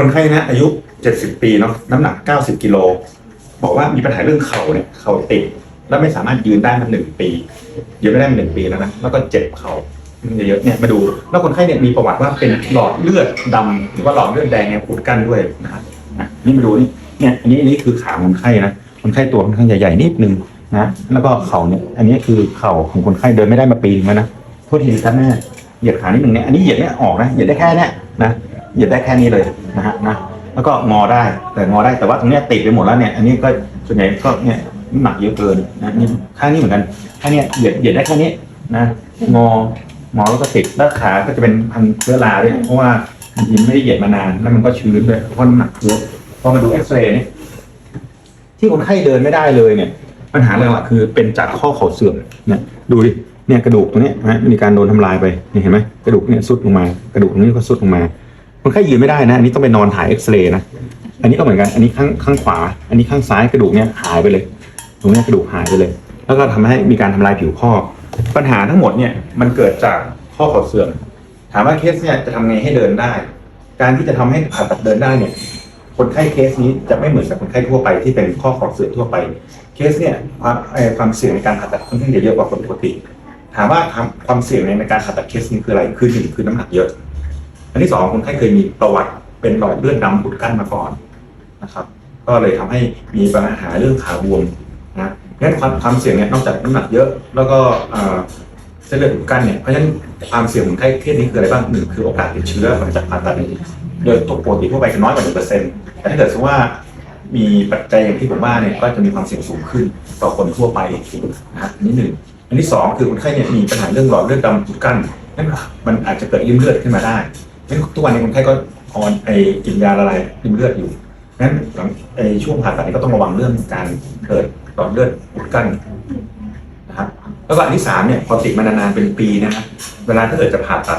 คนไข้นะอายุ 70 ปีเนาะน้ำหนัก 90 กิโลบอกว่ามีปัญหาเรื่องเข่าเนี่ยเข่าติดแล้วไม่สามารถยืนได้มาหนึ่งปียืนไม่ได้มาหนึ่งปีแล้วนะแล้วก็เจ็บเข่าเยอะๆเนี่ยมาดูแล้วคนไข้เนี่ยมีประวัติว่าเป็นหลอดเลือดดำหรือว่าหลอดเลือดแดงเนี่ยอุดกั้นด้วยนะครับอะนี่มาดูนี่เนี่ยอันนี้อันนี้คือขาคนไข้นะคนไข้ตัวค่อนข้างใหญ่ๆนิดนึงนะแล้วก็เข่าเนี่ยอันนี้คือเข่าของคนไข้เดินไม่ได้มาปีนึงแล้วนะโทษทีครับแม่เหยียดขานิดนึงเนี่ยอันนี้เหยียดเนี่ยออกนะเหยียดได้แค่เนี้ยนะ เหยียดได้แค่นี้เลยนะฮะนะแล้วก็งอได้แต่งอได้แต่ว่าตรงเนี้ยติดไปหมดแล้วเนี่ยอันนี้ก็ส่วนใหญ่ก็เนี่ยหนักเยอะเกินนะนี่ข้างนี้เหมือนกันข้างเนี้ยเหยียดเหยียดได้แค่นี้นะงอหมอแล้วก็ติดแล้วขาก็จะเป็นพันเชื้อราด้วยเพราะว่าบางทีไม่ได้เหยียดมานานแล้วมันก็ชื้นด้วยเพราะหนักเยอะพอมาดูเอ็กซเรย์นี่ที่คนไข้เดินไม่ได้เลยเนี่ย ปัญหาหลักๆคือเป็นจากข้อเข่าเสื่อมเนี่ยดูดิเนี่ยกระดูกตรงนี้นะมีการโดนทำลายไปเห็นไหมกระดูกเนี่ยสุดลงมากระดูกตรงนี้ก็สุดลงมา คนไข้ยืนไม่ได้นะ อันนี้ต้องไปนอนถ่ายเอ็กซเรย์นะ อันนี้ก็เหมือนกัน อันนี้ข้างข้างขวา อันนี้ข้างซ้ายกระดูกเนี่ยหายไปเลย ตรงเนี้ยกระดูกหายไปเลย แล้วก็ทำให้มีการทำลายผิวข้อ ปัญหาทั้งหมดเนี่ยมันเกิดจากข้อเข่าเสื่อม ถามว่าเคสเนี่ยจะทำไงให้เดินได้ การที่จะทำให้ผ่าตัดเดินได้เนี่ยคนไข้เคสนี้จะไม่เหมือนกับคนไข้ทั่วไปที่เป็นข้อเข่าเสื่อมทั่วไป เคสเนี่ยความเอ่อความเสี่ยงในการผ่าตัดค่อนข้างจะเยอะกว่าคนปกติ ถามว่าความเสี่ยงในการผ่าตัดเคสนี้คืออะไร คือหนึ่งคือน้ำหนักเยอะ อันที่สองคนไข้เคยมีประวัติเป็นหลอดเลือดดำอุดกั้นมาก่อนนะครับ ก็เลยทำให้มีปัญหาเรื่องขาบวมนะงั้นความความเสี่ยงเนี่ยนอกจากน้ำหนักเยอะ แล้วก็เส้นเลือดอุดกั้นเนี่ยเพราะฉะนั้นความเสี่ยงของไข้เคสนี้คืออะไรบ้างหนึ่งคือโอกาสติดเชื้อหลังจากผ่าตัดโดยปกติทั่วไปจะน้อยกว่าหนึ่งเปอร์เซ็นต์แต่ถ้าเกิดสมมติว่ามีปัจจัยอย่างที่ผมว่าเนี่ยก็จะมีความเสี่ยงสูงขึ้นต่อคนทั่วไปนะฮะอันนี้หนึ่งอันที่สองคือคนไข้เนี่ยมีปัญหาเรื่องหลอดเลือดดำอุดกั้นนั่นมันอาจจะเกิดริ่มเลือดขึ้นมาได้ ทุกวันนี้คนไข้ก็ออนไอกินยาละลายริมเลือดอยู่นั้นหลังไอช่วงผ่าตัดนี้ก็ต้องระวังเรื่องการเกิดหลอดเลือดอุดกั้นนะครับแล้วก็อันที่สามเนี่ยพอติดมานานๆเป็นปีนะครับเวลาถ้าเกิดจะผ่าตัด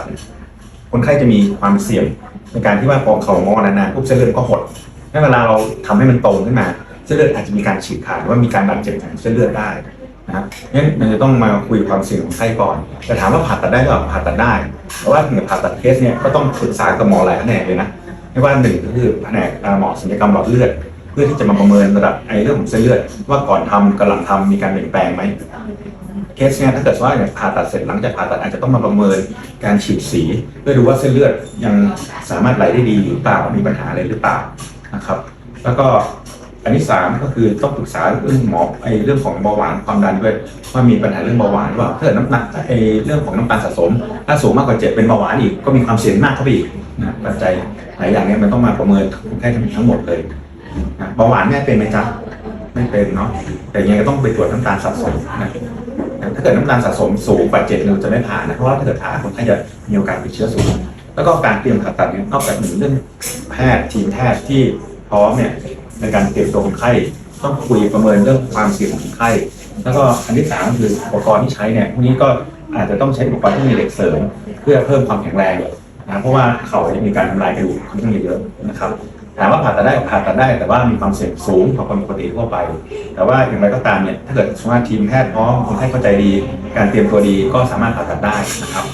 คนไข้จะมีความเสี่ยงในการที่ว่าพอเขางอนานๆปุ๊บเส้นเลือดก็หดงั้นเวลาเราทำให้มันตรงขึ้นมา เส้นเลือดอาจจะมีการฉีกขาดหรือว่ามีการบาดเจ็บของเส้นเลือดได้ นะครับงั้นมันจะต้องมาคุยความเสี่ยงของไข้ก่อน แต่ถามว่าผ่าตัดได้หรือเปล่าผ่าตัดได้แต่ว่าถึงผ่าตัดเคสเนี่ยก็ต้องปรึกษากับหมอหลายแผนกเลยนะไม่ว่าหนึ่งก็คือแผนกหมอศัลยกรรมหลอดเลือด เพื่อที่จะมาประเมินระดับไอ้เรื่องของเส้นเลือด ว่าก่อนทำกับหลังทำมีการเปลี่ยนแปลงไหมเคสเนี่ยถ้าเกิดว่าผ่าตัดเสร็จหลังจากผ่าตัดอาจจะต้องมาประเมินการฉีดสีเพื่อดูว่าเส้นเลือดยังสามารถไหลได้ดีหรือเปล่ามีปัญหาอะไรหรือเปล่านะครับ แล้วก็ อันที่สามก็คือต้องปรึกษาเรื่องหมอไอ้เรื่องของเบาหวานความดันด้วยว่ามีปัญหาเรื่องเบาหวานหรือเปล่าถ้าเกิดน้ำหนักไอ้เรื่องของน้ำตาลสะสม ถ้าสูงมากกว่าเจ็ดเป็นเบาหวานอีกก็มีความเสี่ยงมากเข้าไปอีกนะปัจจัยหลายอย่างเนี่ยมันต้องมาประเมินคนไข้ทั้งหมดเลยนะเบาหวานแม่เป็นไหมจ๊ะไม่เป็นเนาะแต่ยังไงก็ต้องไปตรวจน้ำตาลสะสมนะถ้าเกิดน้ำตาลสะสมสูงกว่าเจ็ดเราจะไม่ผ่านนะเพราะว่าถ้าเกิดผ่านคนไข้จะมีโอกาสติดเชื้อสูงแล้วก็การเตรียมผ่าตัดเนี่ยนอกจากหนึ่งเรื่องแพทย์ทีมแพทย์ที่พร้อมเนี่ย ในการเตรียมตัวคนไข้ต้องคุยประเมินเรื่องความเสี่ยงของคนไข้ แล้วก็อันที่สามก็คืออุปกรณ์ที่ใช้เนี่ยพวกนี้ก็อาจจะต้องใช้อุปกรณ์ที่มีเหล็กเสริม เพื่อเพิ่มความแข็งแรงนะเพราะว่าเขาจะมีการทำลายกระดูกค่อนข้างเยอะนะครับถามว่าผ่าตัดได้ผ่าตัดได้ แต่ว่ามีความเสี่ยงสูงกว่าคนปกติทั่วไป แต่ว่าอย่างไรก็ตามเนี่ยถ้าเกิดสมมติว่าทีมแพทย์พร้อมคนไข้เข้าใจดี การเตรียมตัวดีก็สามารถผ่าตัดได้นะครับ